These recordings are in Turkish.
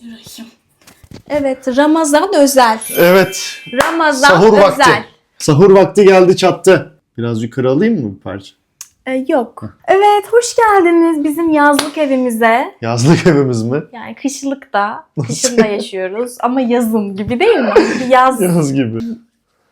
Bismillahirrahmanirrahim. Evet Ramazan özel. Evet. Ramazan Sahur özel. vakti. Sahur vakti geldi çattı. Biraz yukarı alayım mı bir parça? Ee, yok. Evet hoş geldiniz bizim yazlık evimize. Yazlık evimiz mi? Yani kışlıkta, kışında yaşıyoruz ama yazın gibi değil mi? Bir yaz. Yaz gibi.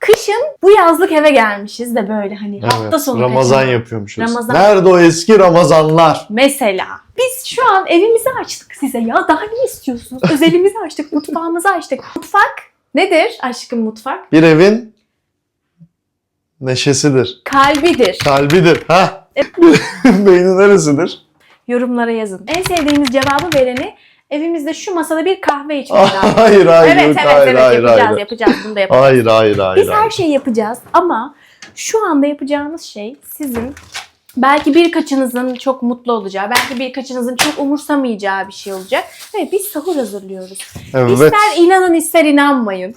Kışın bu yazlık eve gelmişiz de böyle hani hafta Evet, sonu Ramazan kaçırma. yapıyormuşuz. Ramazan. Nerede o eski Ramazanlar? Mesela biz şu an evimizi açtık size ya daha ne istiyorsunuz? Özelimizi açtık, mutfağımızı açtık. Mutfak nedir aşkım mutfak? Bir evin neşesidir. Kalbidir. Kalbidir. Ha? Beyni neresidir? Yorumlara yazın. En sevdiğimiz cevabı vereni evimizde şu masada bir kahve içmemiz lazım. hayır hayır evet yok, evet hayır, evet hayır, yapacağız hayır. yapacağız bunu da yapacağız. Hayır hayır hayır. Biz her hayır. şeyi yapacağız ama şu anda yapacağımız şey sizin belki birkaçınızın çok mutlu olacağı, belki birkaçınızın çok umursamayacağı bir şey olacak. Evet biz sahur hazırlıyoruz. Evet. İster inanın ister inanmayın.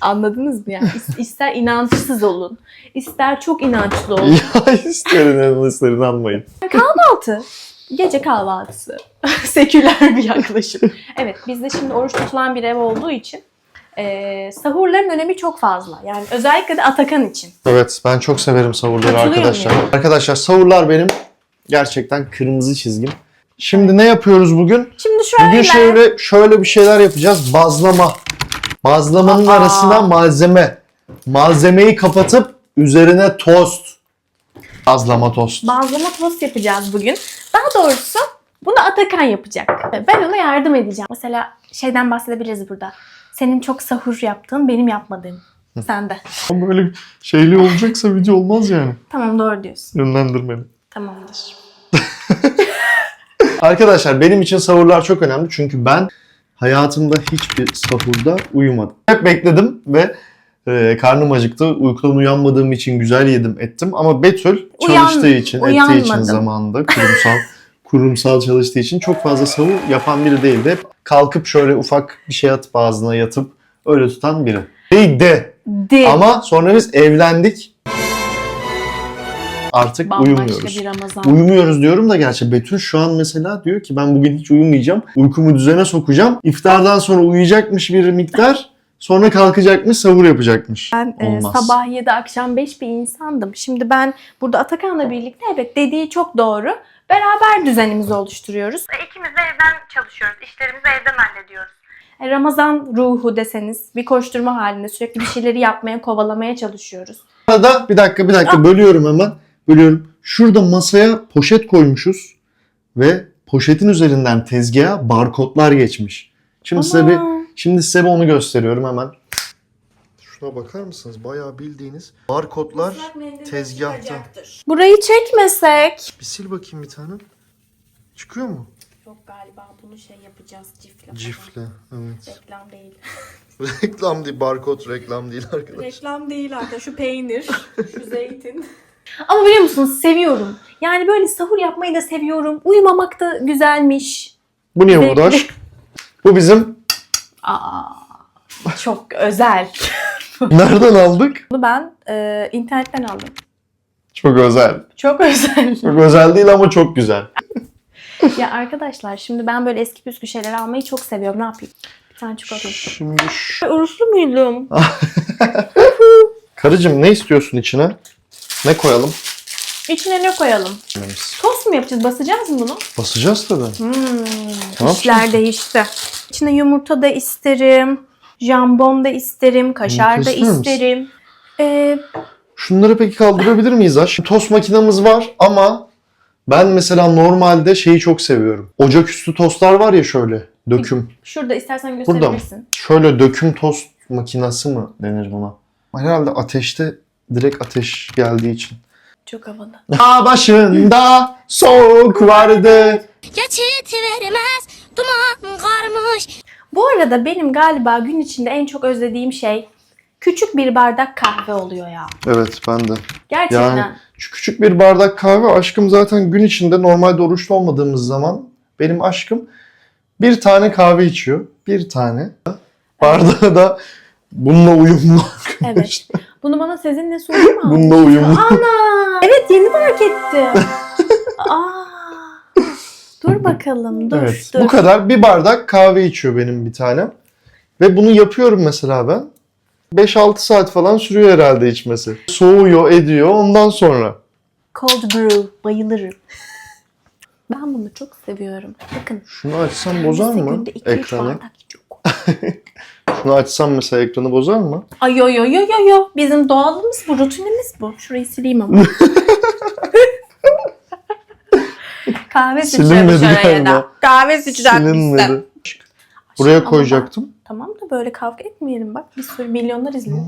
Anladınız mı yani? İs- İster inançsız olun, ister çok inançlı olun. ya isterin inanın isterin inanmayın. Kahvaltı. Gece kahvaltısı. Seküler bir yaklaşım. Evet bizde şimdi oruç tutulan bir ev olduğu için e, sahurların önemi çok fazla. Yani özellikle de Atakan için. Evet ben çok severim Katılıyor arkadaşlar. muyum? Arkadaşlar savurlar benim gerçekten kırmızı çizgim. Şimdi ne yapıyoruz bugün? Şimdi şöyle. Bugün şöyle şöyle bir şeyler yapacağız. Bazlama. Bazlamanın Aa. arasına malzeme. Malzemeyi kapatıp üzerine tost. Bazlama tost. Bazlama tost yapacağız bugün. Daha doğrusu bunu Atakan yapacak. Ben ona yardım edeceğim. Mesela şeyden bahsedebiliriz burada. Senin çok sahur yaptığın, benim yapmadığım. Sende. Ama böyle şeyli olacaksa video olmaz yani. Tamam doğru diyorsun. Yönlendir beni. Tamamdır. Arkadaşlar benim için sahurlar çok önemli çünkü ben hayatımda hiçbir sahurda uyumadım. Hep bekledim ve e, karnım acıktı. Uykudan uyanmadığım için güzel yedim ettim ama Betül Uyan- çalıştığı için, ettiği için uyanmadım. zamanında kurumsal kurumsal çalıştığı için çok fazla sahur yapan biri değildi. Hep kalkıp şöyle ufak bir şey atıp ağzına yatıp öyle tutan biri. Değildi. Di. Ama sonra biz evlendik. Artık Bambaşka uyumuyoruz. bir Ramazan. Uyumuyoruz diyorum da gerçi Betül şu an mesela diyor ki ben bugün hiç uyumayacağım. Uykumu düzene sokacağım. İftardan sonra uyuyacakmış bir miktar. Sonra kalkacakmış, sahur yapacakmış. Ben e, Olmaz. sabah 7 akşam 5 bir insandım. Şimdi ben burada Atakan'la birlikte evet dediği çok doğru. Beraber düzenimizi oluşturuyoruz. İkimiz de evden çalışıyoruz. İşlerimizi evden hallediyoruz. E, Ramazan ruhu deseniz bir koşturma halinde sürekli bir şeyleri yapmaya, kovalamaya çalışıyoruz. Arada bir dakika bir Ah. dakika bölüyorum hemen. Bölüyorum. Şurada masaya poşet koymuşuz ve poşetin üzerinden tezgaha barkodlar geçmiş. Şimdi size bir şimdi size onu gösteriyorum hemen. Şuna bakar mısınız? Bayağı bildiğiniz barkodlar tezgahta. Burayı çekmesek. Bir sil bakayım bir tane. Çıkıyor mu? Yok galiba bunu şey yapacağız cifle. Cifle. Evet. Reklam değil. reklam değil, barkod reklam değil arkadaşlar. Reklam değil arkadaşlar. Şu peynir, şu zeytin. Ama biliyor musunuz seviyorum. Yani böyle sahur yapmayı da seviyorum. Uyumamak da güzelmiş. Bu niye Zevkli. buğdaş? Bu bizim. Aa, çok özel. Nereden aldık? Bunu ben e, internetten aldım. Çok özel. Çok özel. Çok özel değil ama çok güzel. ya arkadaşlar şimdi ben böyle eski püskü şeyler almayı çok seviyorum. Ne yapayım? Bir tane çikolata. Şimdi şu... Oruçlu muydum? Karıcığım ne istiyorsun içine? Ne koyalım? İçine ne koyalım? Tost mu yapacağız? Basacağız mı bunu? Basacağız tabii. Hmm, Ne işler değişti. İçine yumurta da isterim. Jambon da isterim. Kaşar da Yumurta isterim. Ee, Şunları peki kaldırabilir miyiz aş? Tost makinamız var ama ben mesela normalde şeyi çok seviyorum. Ocaküstü tostlar var ya şöyle döküm. şurada istersen mı? gösterebilirsin. Şöyle döküm tost makinası mı denir buna? Herhalde ateşte direkt ateş geldiği için. Çok havalı. Dağ başında soğuk vardı. Geçit vermez duman karmış Bu arada benim galiba gün içinde en çok özlediğim şey küçük bir bardak kahve oluyor ya. Evet ben de. Gerçekten. Yani şu küçük bir bardak kahve aşkım zaten gün içinde normalde oruçlu olmadığımız zaman benim aşkım bir tane kahve içiyor. Bir tane. Bardağı da bununla uyumlu. Evet. Bunu bana Sezin'le sundu mu? bununla uyumlu. Ana! Evet yeni fark ettim. Aa! Dur bakalım dur Evet. dur. Bu kadar. Bir bardak kahve içiyor benim bir tanem. Ve bunu yapıyorum mesela ben. 5-6 saat falan sürüyor herhalde içmesi. Soğuyor, ediyor ondan sonra. Cold brew bayılırım. Ben bunu çok seviyorum. Bakın. Şunu açsam bozar mı üç ekranı? bardak içiyor. Şunu açsam mesela ekranı bozar mı? Ay yo yo yo yo yo. Bizim doğalımız bu, rutinimiz bu. Şurayı sileyim ama. Kahve sıçramış Silinmedi oraya galiba. Kahve sıçratmışsın. Silinmedi. Buraya koyacaktım. Tamam da böyle kavga etmeyelim bak. Bir sürü milyonlar izliyor.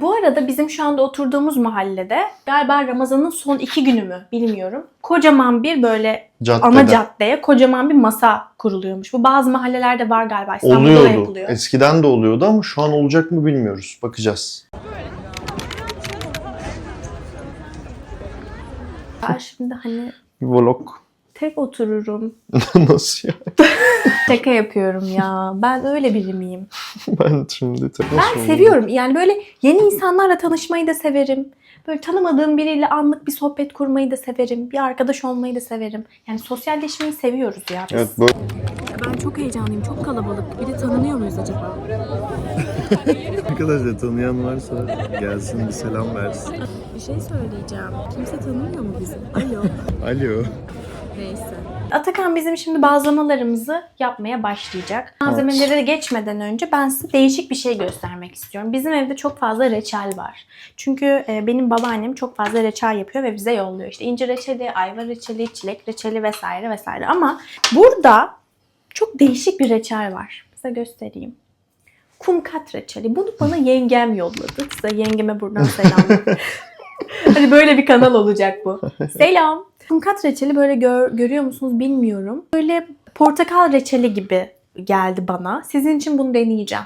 Bu arada bizim şu anda oturduğumuz mahallede galiba Ramazan'ın son iki günü mü bilmiyorum. Kocaman bir böyle Caddede. ana caddeye kocaman bir masa kuruluyormuş. Bu bazı mahallelerde var galiba. İstanbul'da da Oluyordu. yapılıyor. Eskiden de oluyordu ama şu an olacak mı bilmiyoruz. Bakacağız. Ben şimdi hani Bir vlog. Tek otururum. Nasıl ya? Şaka yapıyorum ya. Ben öyle biri miyim? Ben şimdi tek Ben seviyorum. Yani böyle yeni insanlarla tanışmayı da severim. Böyle tanımadığım biriyle anlık bir sohbet kurmayı da severim. Bir arkadaş olmayı da severim. Yani sosyalleşmeyi seviyoruz ya biz. Evet böyle Ben çok heyecanlıyım. Çok kalabalık. Bir de tanınıyor muyuz acaba? Arkadaşlar tanıyan varsa gelsin bir selam versin. Bir şey söyleyeceğim. Kimse tanımıyor mu bizi? Alo. Alo. Neyse. Atakan bizim şimdi bazlamalarımızı yapmaya başlayacak. Malzemelere geçmeden önce ben size değişik bir şey göstermek istiyorum. Bizim evde çok fazla reçel var. Çünkü e, benim babaannem çok fazla reçel yapıyor ve bize yolluyor. İşte incir reçeli, ayva reçeli, çilek reçeli vesaire vesaire. Ama burada çok değişik bir reçel var. Size göstereyim. Kumkat reçeli. Bunu bana yengem yolladı. Size yengeme buradan selam. hani böyle bir kanal olacak bu. Selam. Kumkat reçeli böyle gör- görüyor musunuz bilmiyorum. Böyle portakal reçeli gibi geldi bana. Sizin için bunu deneyeceğim.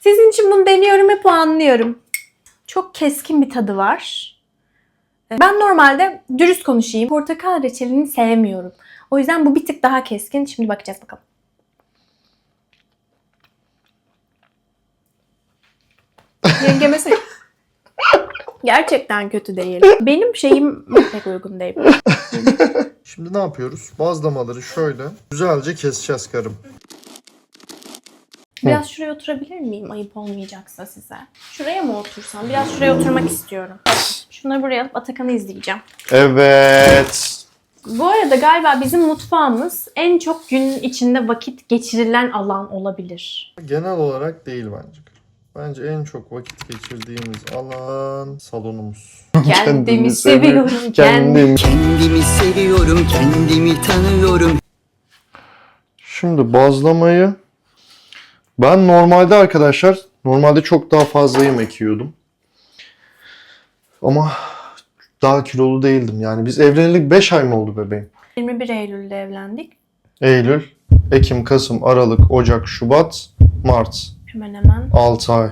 Sizin için bunu deniyorum ve puanlıyorum. Çok keskin bir tadı var. Ben normalde dürüst konuşayım. Portakal reçelini sevmiyorum. O yüzden bu bir tık daha keskin. Şimdi bakacağız bakalım. Yengeme söyle. Gerçekten kötü değil. Benim şeyim pek uygun değil. Şimdi ne yapıyoruz? Bazlamaları şöyle güzelce keseceğiz karım. Biraz şuraya oturabilir miyim? Ayıp olmayacaksa size. Şuraya mı otursam? Biraz şuraya oturmak istiyorum. Şunları buraya alıp Atakan'ı izleyeceğim. Evet. Bu arada galiba bizim mutfağımız en çok gün içinde vakit geçirilen alan olabilir. Genel olarak değil bence. Bence en çok vakit geçirdiğimiz alan salonumuz. Kendimi seviyorum. Kendim. Kendim. Kendimi seviyorum, kendimi tanıyorum. Şimdi bazlamayı ben normalde arkadaşlar normalde çok daha fazla yemek yiyordum. Ama daha kilolu değildim. Yani biz evleneli 5 ay mı oldu bebeğim? 21 Eylül'de evlendik. Eylül, Ekim, Kasım, Aralık, Ocak, Şubat, Mart. Hemen hemen. 6 ay.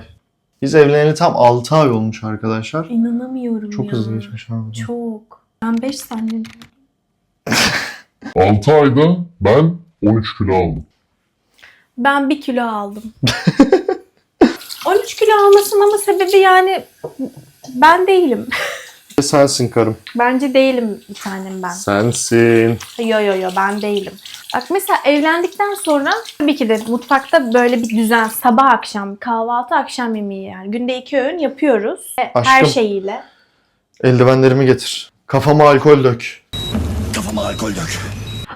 Biz evleneli tam 6 ay olmuş arkadaşlar. İnanamıyorum Çok ya. hızlı geçmiş abi. Çok. Ben 5 saniye 6 ayda ben 13 kilo aldım. Ben bir kilo aldım. 13 kilo almasının sebebi yani ben değilim. Sensin karım. Bence değilim bir tanem ben. Sensin. Yo yo yo ben değilim. Bak mesela evlendikten sonra tabii ki de mutfakta böyle bir düzen sabah akşam kahvaltı akşam yemeği yani günde iki öğün yapıyoruz. E, Her Aşkım. şeyiyle. Eldivenlerimi getir. Kafama alkol dök.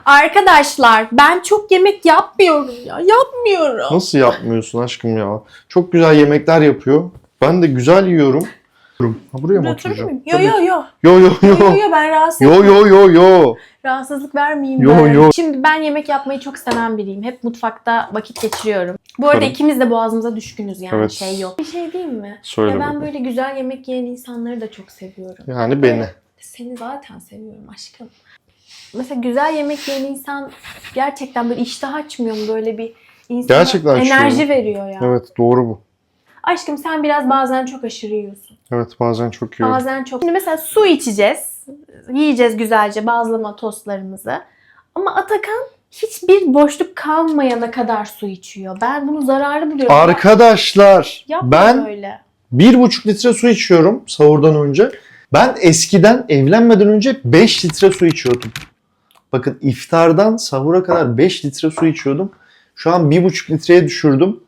Arkadaşlar ben çok yemek yapmıyorum ya yapmıyorum. Nasıl yapmıyorsun aşkım ya? Çok güzel yemekler yapıyor. Ben de güzel yiyorum. Ha, buraya mı Oturur oturacağım? muyum? Yo yo yo. Yo yo Yo yo. yo ben rahatsız Yo yo yo yo. Rahatsızlık vermeyeyim Yo, ben. yo. Şimdi ben yemek yapmayı çok seven biriyim. Hep mutfakta vakit geçiriyorum. Bu arada Tabii. ikimiz de boğazımıza düşkünüz yani Evet. şey yok. Bir şey değil mi? Söyle ya ben bakalım. böyle güzel yemek yiyen insanları da çok seviyorum. Yani beni. Seni zaten seviyorum aşkım. Mesela güzel yemek yiyen insan gerçekten böyle iştah açmıyor mu? Böyle bir insana Gerçekten açıyor. enerji veriyor ya. Evet doğru bu. Aşkım sen biraz bazen çok aşırı yiyorsun. Evet bazen çok yiyorum. Bazen çok. Şimdi mesela su içeceğiz. Yiyeceğiz güzelce bazlama tostlarımızı. Ama Atakan hiçbir boşluk kalmayana kadar su içiyor. Ben bunu zararlı buluyorum. Arkadaşlar Yapma ben böyle. bir buçuk litre su içiyorum sahurdan önce. Ben eskiden evlenmeden önce 5 litre su içiyordum. Bakın iftardan sahura kadar 5 litre su içiyordum. Şu an 1,5 litreye düşürdüm.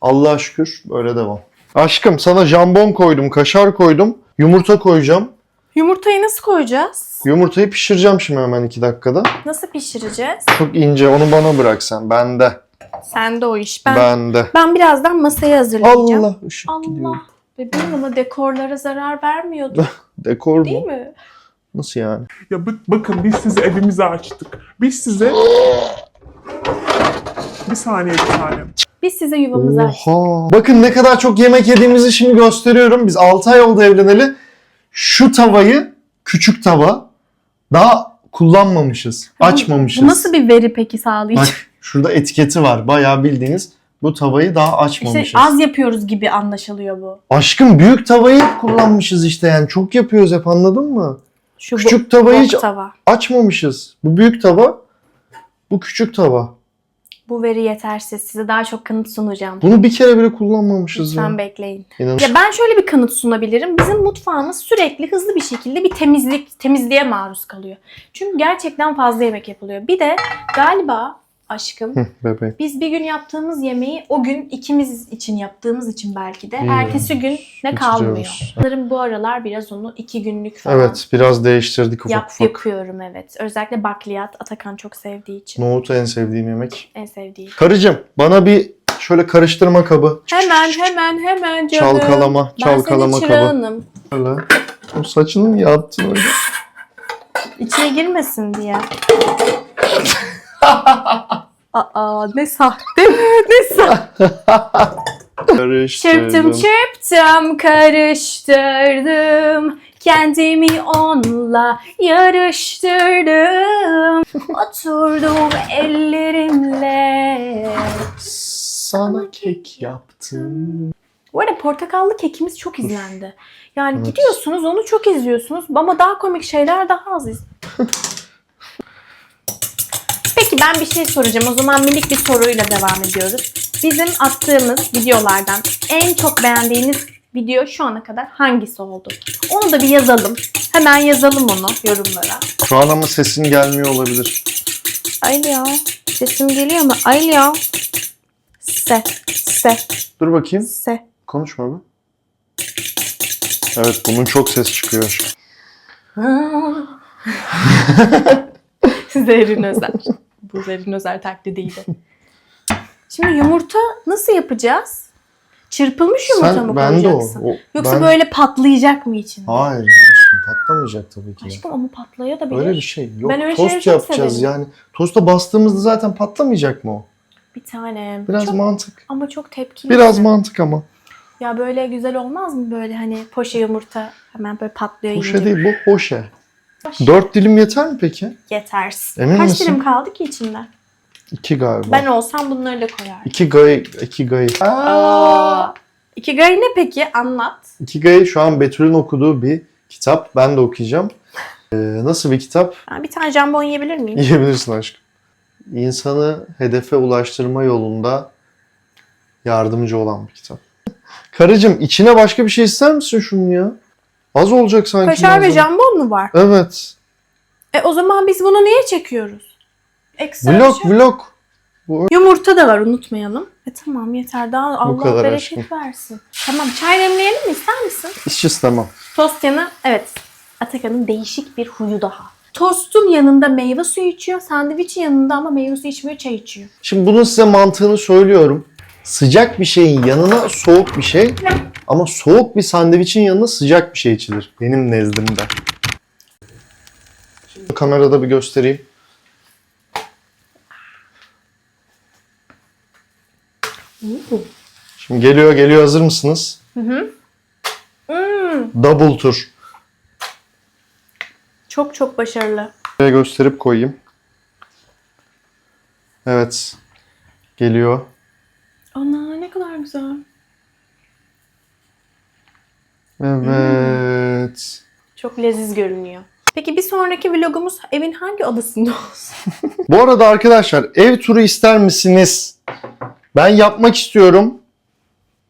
Allah'a şükür böyle devam. Aşkım sana jambon koydum, kaşar koydum, yumurta koyacağım. Yumurtayı nasıl koyacağız? Yumurtayı pişireceğim şimdi hemen 2 dakikada. Nasıl pişireceğiz? Çok ince onu bana bırak sen. Bende. Sende o iş. Ben ben, Bende. birazdan masayı hazırlayacağım. Allah ışık gidiyor. Allah. Bebeğim ama dekorlara zarar vermiyordu. Dekor Değil bu. mi? Nasıl yani? Ya bak- bakın biz size evimizi açtık. Biz size... bir saniye bir saniye. Biz size yuvamızı açtık. Oha. Bakın ne kadar çok yemek yediğimizi şimdi gösteriyorum. Biz 6 ay oldu evleneli. Şu tavayı küçük tava daha kullanmamışız. Açmamışız. Bu nasıl bir veri peki sağlayıcı? Bak şurada etiketi var. Bayağı bildiğiniz bu tavayı daha açmamışız. İşte az yapıyoruz gibi anlaşılıyor bu. Aşkım büyük tavayı kullanmışız işte yani. Çok yapıyoruz hep anladın mı? Şu Küçük bo- tavayı hiç tava. açmamışız. Bu büyük tava, bu küçük tava. Bu veri yetersiz. Size daha çok kanıt sunacağım. Bunu bir kere bile kullanmamışız Lütfen ya. bekleyin. İnan. Ya ben şöyle bir kanıt sunabilirim. Bizim mutfağımız sürekli hızlı bir şekilde bir temizlik temizliğe maruz kalıyor. Çünkü gerçekten fazla yemek yapılıyor. Bir de galiba aşkım Hı, bebeğim. biz bir gün yaptığımız yemeği o gün ikimiz için yaptığımız için belki de Hmm. ertesi gün ne kalmıyor. Sanırım bu aralar biraz onu iki günlük falan Evet biraz değiştirdik ufak yap, ufak. yapıyorum evet. Özellikle bakliyat Atakan çok sevdiği için. Nohut en sevdiğim yemek. En sevdiği. Karıcığım bana bir şöyle karıştırma kabı. Hemen hemen hemen canım. Çalkalama, çalkalama ben senin kabı. çırağınım. Şöyle. O saçını mı yaptın öyle? İçine girmesin diye. Aa ne sahte ne sahte. Çırptım çırptım karıştırdım. Kendimi onunla yarıştırdım. Oturdum ellerimle. Sana kek yaptım. Bu arada portakallı kekimiz çok izlendi. Yani Evet. gidiyorsunuz onu çok izliyorsunuz ama daha komik şeyler daha az iz. Ben bir şey soracağım. O zaman minik bir soruyla devam ediyoruz. Bizim attığımız videolardan en çok beğendiğiniz video şu ana kadar hangisi oldu? Onu da bir yazalım. Hemen yazalım onu yorumlara. Şu an ama sesin gelmiyor olabilir. Alo. Sesim geliyor mu? Alo. Se. Se. Dur bakayım. Se. Konuşma bir. Evet bunun çok ses çıkıyor. Zerrin Özer. Bu Zerrin Özer taklidiydi. Şimdi yumurta nasıl yapacağız? Çırpılmış yumurta mı Sen bende o. koyacaksın? o Yoksa ben- böyle patlayacak mı içinde? Hayır aşkım patlamayacak tabii ki. Aşkım ama patlaya da bilir. Öyle bir şey yok. Ben öyle şeyleri Tost çok yapacağız severim. yani. Tosta bastığımızda zaten patlamayacak mı o? Bir tane. Biraz çok, mantık. ama çok tepkili. Biraz mantık ama. Ya böyle güzel olmaz mı böyle hani poşe yumurta hemen böyle patlıyor Hoşe yiyince. değil bu hoşe. Dört dilim yeter mi peki? Yetersiz. Emin Kaç misin? dilim kaldı ki içinden? İki galiba. Ben olsam bunları da koyardım. İki gay, iki gay. Aa. İki gari ne peki? Anlat. İki gay şu an Betül'ün okuduğu bir kitap. Ben de okuyacağım. Ee, nasıl bir kitap? Ben bir tane jambon yiyebilir miyim? Yiyebilirsin aşkım. İnsanı hedefe ulaştırma yolunda yardımcı olan bir kitap. Karıcığım içine başka bir şey ister misin şunun ya? Az olacak sanki. Kaşar ve malzeme. jambon mu var? Evet. E o zaman biz bunu niye çekiyoruz? Ekstra Vlog bir şey- vlog. Yumurta da var unutmayalım. E tamam yeter daha Allah kadar bereket aşkım. versin. Tamam çay demleyelim mi ister misin? Hiç istemem. Tost yanı evet Atakan'ın değişik bir huyu daha. Tostun yanında meyve suyu içiyor. Sandviçin yanında ama meyve suyu içmiyor çay içiyor. Şimdi bunun size mantığını söylüyorum. Sıcak bir şeyin yanına soğuk bir şey ama soğuk bir sandviçin yanına sıcak bir şey içilir. Benim nezdimde. Şimdi kamerada bir göstereyim. Şimdi geliyor geliyor hazır mısınız? Hmm, Double tur. çok çok başarılı. Gösterip koyayım. Evet. Geliyor. Ana ne kadar güzel. Evet. Çok leziz görünüyor. Peki bir sonraki vlogumuz evin hangi odasında olsun? Bu arada arkadaşlar ev turu ister misiniz? Ben yapmak istiyorum.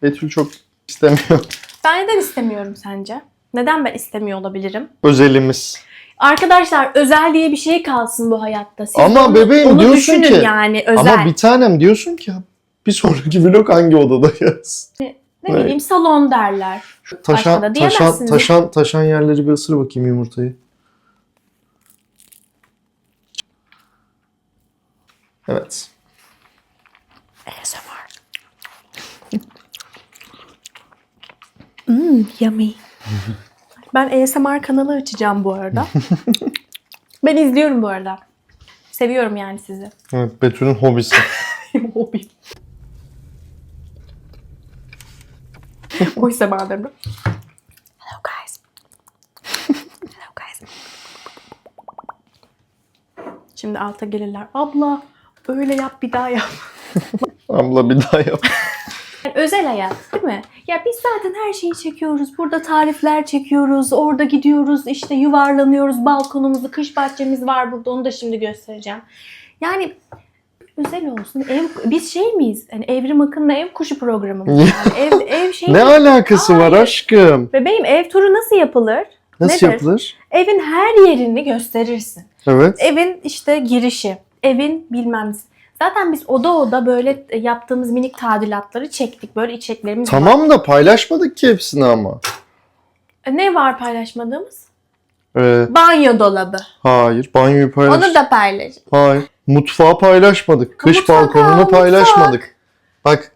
Betül çok istemiyor. ben neden istemiyorum sence? Neden ben istemiyor olabilirim? Özelimiz. Arkadaşlar özel diye bir şey kalsın bu hayatta. Siz Ama onu, bebeğim onu diyorsun düşünün ki- yani özel. Ama bir tanem diyorsun ki bir sonraki vlog hangi odada yaz? ne Evet. bileyim salon derler. Başka Taşan, da taşan, taşan, taşan yerleri bir ısır bakayım yumurtayı. Evet. ASMR. Hmm, yummy. ben ASMR kanalı açacağım bu arada. ben izliyorum bu arada. Seviyorum yani sizi. Evet Betül'ün hobisi. Hobi. Boş zamanlarımda. Hello guys. Hello guys. Şimdi alta gelirler. Abla öyle yap bir daha yap. Abla bir daha yap. Yani özel hayat değil mi? Ya biz zaten her şeyi çekiyoruz. Burada tarifler çekiyoruz. Orada gidiyoruz işte yuvarlanıyoruz. Balkonumuzu, kış bahçemiz var burada. Onu da şimdi göstereceğim. Yani özel olsun. Ev, biz şey miyiz? Yani Evrim Akın'la ev kuşu programı mı? Yani ev, ev şey Ne alakası var Hayır. aşkım? Bebeğim ev turu nasıl yapılır? Nasıl Nedir? yapılır? Evin her yerini gösterirsin. Evet. Evin işte girişi, evin bilmem. Zaten biz oda oda böyle yaptığımız minik tadilatları çektik. Böyle içeriklerimiz var. Tamam da paylaşmadık ki hepsini ama. E, Ne var paylaşmadığımız? Ee, Banyo dolabı. hayır. Banyoyu paylaş. Onu da paylaş. Hayır. Mutfağı paylaşmadık. Kış Mutfak, balkonunu mutfak. paylaşmadık. Bak.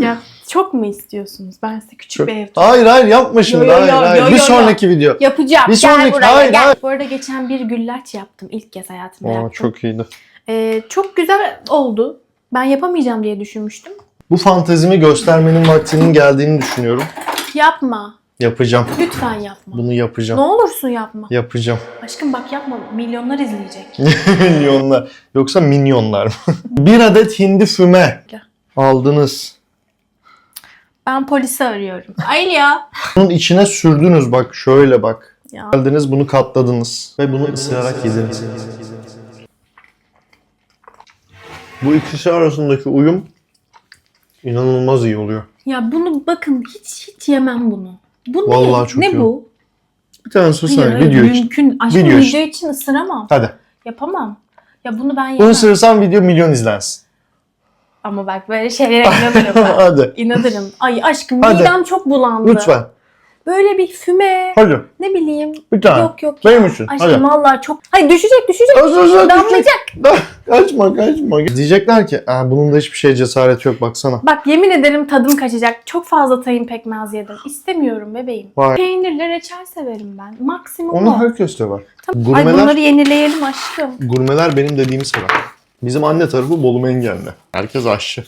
Ya çok mu istiyorsunuz? Ben size küçük Çok... bir ev Hayır hayır yapma şimdi. Yo, yo, hayır yo, hayır. yo, bir yo, yo. sonraki video. yapacağım. Bir gel sonraki- buraya hayır, gel. hayır. Bu arada geçen bir güllaç yaptım. İlk kez hayatımda Aa, yaptım. çok iyiydi. Ee, çok güzel oldu. Ben yapamayacağım diye düşünmüştüm. Bu fantezimi göstermenin vaktinin geldiğini düşünüyorum. Yapma. Yapacağım. Lütfen yapma. Bunu Ne yapacağım. olursun yapma. Yapacağım. Aşkım bak yapma. Milyonlar izleyecek. Milyonlar. Yoksa minyonlar mı? bir adet hindi füme aldınız. Ben polisi arıyorum. Alo. Bunun içine sürdünüz bak şöyle bak. Ya. Geldiniz bunu katladınız. Ve bunu ısırarak yediniz. Bu ikisi arasındaki uyum inanılmaz iyi oluyor. ya bunu bakın hiç hiç yemem bunu. Bu ne? Vallahi çok ne iyi. bu? Bir tane sus Hayır, sen hayır, video için. mümkün. Aşkım Video video, için. için ısıramam. Hadi. Yapamam. Ya bunu ben Bunu ısırırsan video milyon izlensin. Ama bak böyle şeylere inanırım ben. Hadi. İnanırım. Ay aşkım Hadi. midem çok bulandı. Lütfen. Böyle bir füme. Hadi. Ne bileyim. Bir tane. Yok yok. Benim ya. için. Aşkım Hadi. vallahi çok. Hayır düşecek düşecek. Az az Damlayacak. Kaçma kaçma. Diyecekler ki "Aa, bunun da hiçbir şey cesareti yok baksana. Bak yemin ederim tadım kaçacak. Çok fazla tayin pekmez yedim. İstemiyorum bebeğim. Vay. Peynirli reçel severim ben. Maksimum Onu o. herkes de var. Tamam. Ay Gurmeler, bunları yenileyelim aşkım. gurmeler benim dediğimi sever. Bizim anne tarafı Bolu Mengenli. Herkes aşçı.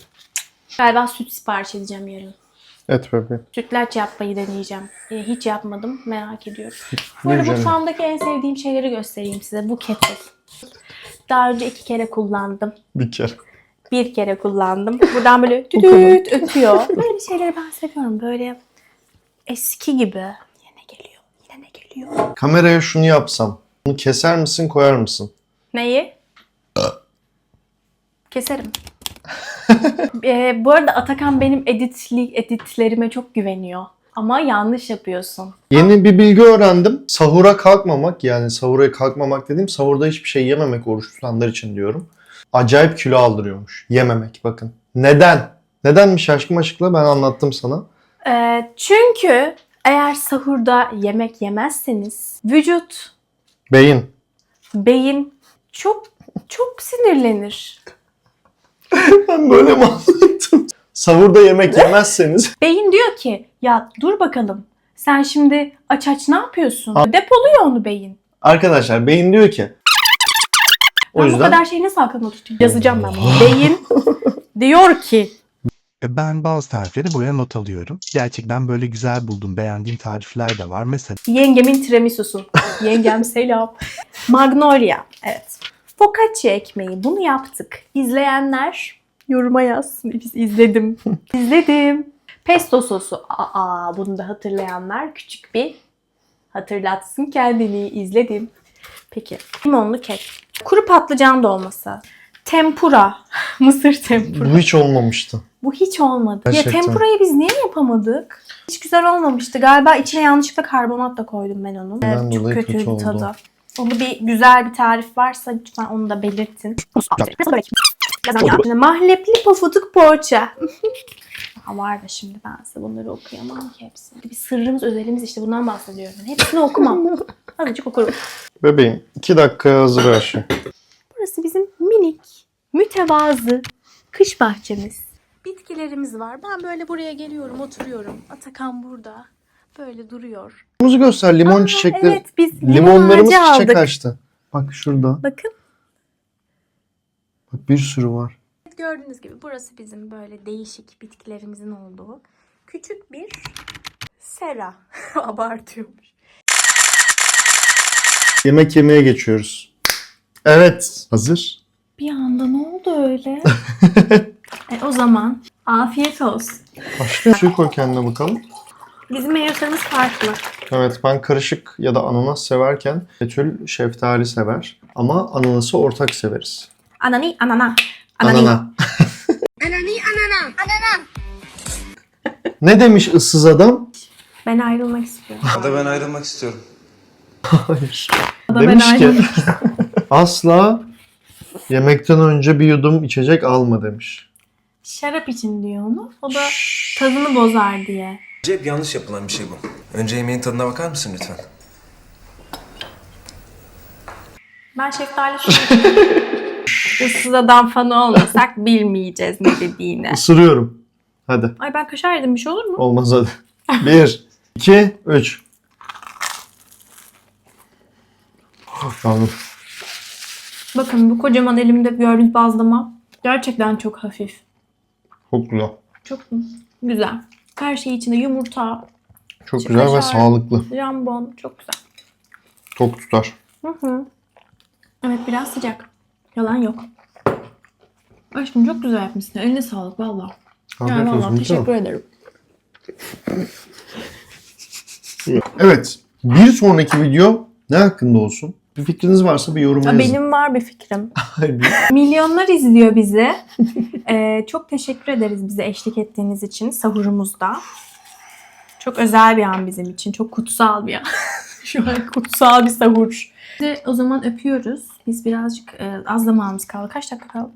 Galiba süt sipariş edeceğim yarın. Et bebeğim. Sütlaç yapmayı deneyeceğim. Ee, hiç yapmadım. Merak ediyorum. Buyur canım. mutfağımdaki en sevdiğim şeyleri göstereyim size. Bu kettle. Daha önce iki kere kullandım. Bir kere. Bir kere kullandım. Buradan böyle düdüt ötüyor. Böyle şeyleri ben seviyorum. Böyle eski gibi. Yine geliyor. Yine ne geliyor? Kameraya şunu yapsam. Bunu keser misin koyar mısın? Neyi? Keserim. Ee, bu arada Atakan benim editli, editlerime çok güveniyor. Ama yanlış yapıyorsun. Yeni bir bilgi öğrendim. Sahura kalkmamak yani sahura kalkmamak dediğim sahurda hiçbir şey yememek oruç tutanlar için diyorum. Acayip kilo aldırıyormuş. Yememek bakın. Neden? Nedenmiş aşkım açıkla ben anlattım sana. Ee, çünkü eğer sahurda yemek yemezseniz vücut, Beyin. beyin çok çok sinirlenir. Ben böyle mi anlattım? Sahurda yemek yemezseniz Beyin diyor ki ya dur bakalım sen şimdi aç aç ne yapıyorsun? Ha. Depoluyor onu beyin. arkadaşlar beyin diyor ki o ben yüzden bu kadar şeyi nasıl aklımda tutayım? Yazacağım ben bunu. Beyin diyor ki E, Ben bazı tarifleri buraya not alıyorum. Gerçekten böyle güzel buldum. Beğendiğim tarifler de var. Mesela yengemin tiramisusu. Yengem selam. Magnolia. Evet. Focaccia ekmeği. Bunu yaptık. İzleyenler yoruma yazsın. Biz izledim. İzledim. Pesto sosu. Aa, bunu da hatırlayanlar küçük bir hatırlatsın kendini. İzledim. Peki. Limonlu kek. Kuru patlıcan dolması. Tempura. Mısır tempura. bu hiç olmamıştı. Bu hiç olmadı. Gerçekten. Ya tempurayı biz niye yapamadık? Hiç güzel olmamıştı. Galiba içine yanlışlıkla karbonat da koydum ben onun. Ondan Evet, çok kötüydü kötü oldu. tadı. Onu bir güzel bir tarif varsa lütfen onu da belirtin. Nasıl börek? Yazan ya. Şimdi Mahlepli pofuduk poğaça. Aha var da şimdi ben size bunları okuyamam ki hepsini. Bir sırrımız, özelimiz işte bundan bahsediyorum. Hepsini okumam. Azıcık okurum. Bebeğim 2 dakikaya hazır her şey. Burası bizim minik, mütevazı kış bahçemiz. Bitkilerimiz var. Ben böyle buraya geliyorum, oturuyorum. Atakan burada. Böyle duruyor. Muzu göster limon Aa, çiçekleri. Evet biz limon Limonlarımız ağacı çiçek aldık. açtı. Bak şurada. Bakın Bak bir sürü var. gördüğünüz gibi burası bizim böyle değişik bitkilerimizin olduğu küçük bir sera. Abartıyormuş. Yemek yemeye geçiyoruz. Evet. Hazır. Bir anda ne oldu öyle? e, o zaman afiyet olsun. Başka suyu koy kendine bakalım. Bizim meyvelerimiz farklı. Evet ben karışık ya da ananas severken Betül şeftali sever. Ama ananası ortak severiz. Anani, anana. Anani. Anana. Anani anana. Anana. Ne demiş ıssız adam? Ben ayrılmak istiyorum. da ben ayrılmak istiyorum. Hayır. Da ben Demiş ki ayrılmak asla yemekten önce bir yudum içecek alma demiş. Şarap için diyor onu. O da tadını bozar diye. Bence hep yanlış yapılan bir şey bu. Önce yemeğin tadına bakar mısın lütfen? Ben şeftali Issız adam fanı olmasak bilmeyeceğiz ne dediğini. Isırıyorum. Hadi. Ay ben kaşar yedim bir şey olur mu? Olmaz hadi. Bir, iki, üç. Tamam. Bakın bu kocaman elimde gördüğünüz bazlama gerçekten çok hafif. Çok güzel. Çok güzel. Her şey içinde yumurta, Çok güzel ve kaşar. sağlıklı. jambon çok güzel. Tok tutar. Hı hı. Evet biraz sıcak. Yalan yok. Aşkım çok güzel yapmışsın. Eline sağlık valla. Yani Afiyet valla olsun. teşekkür ederim. Evet. Bir sonraki video ne hakkında olsun? Bir fikriniz varsa bir yoruma Ya yazın. Benim var bir fikrim. Milyonlar izliyor bizi. Ee, çok teşekkür ederiz bize eşlik ettiğiniz için sahurumuzda. Çok özel bir an bizim için. Çok kutsal bir an. Şu an kutsal bir sahur. Sizi o zaman öpüyoruz. Biz birazcık e, az zamanımız kaldı. Kaç dakika kaldı?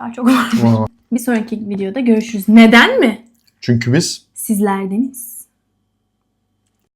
Daha çok var. Bir sonraki videoda görüşürüz. Neden mi? Çünkü biz Sizlerdeniz.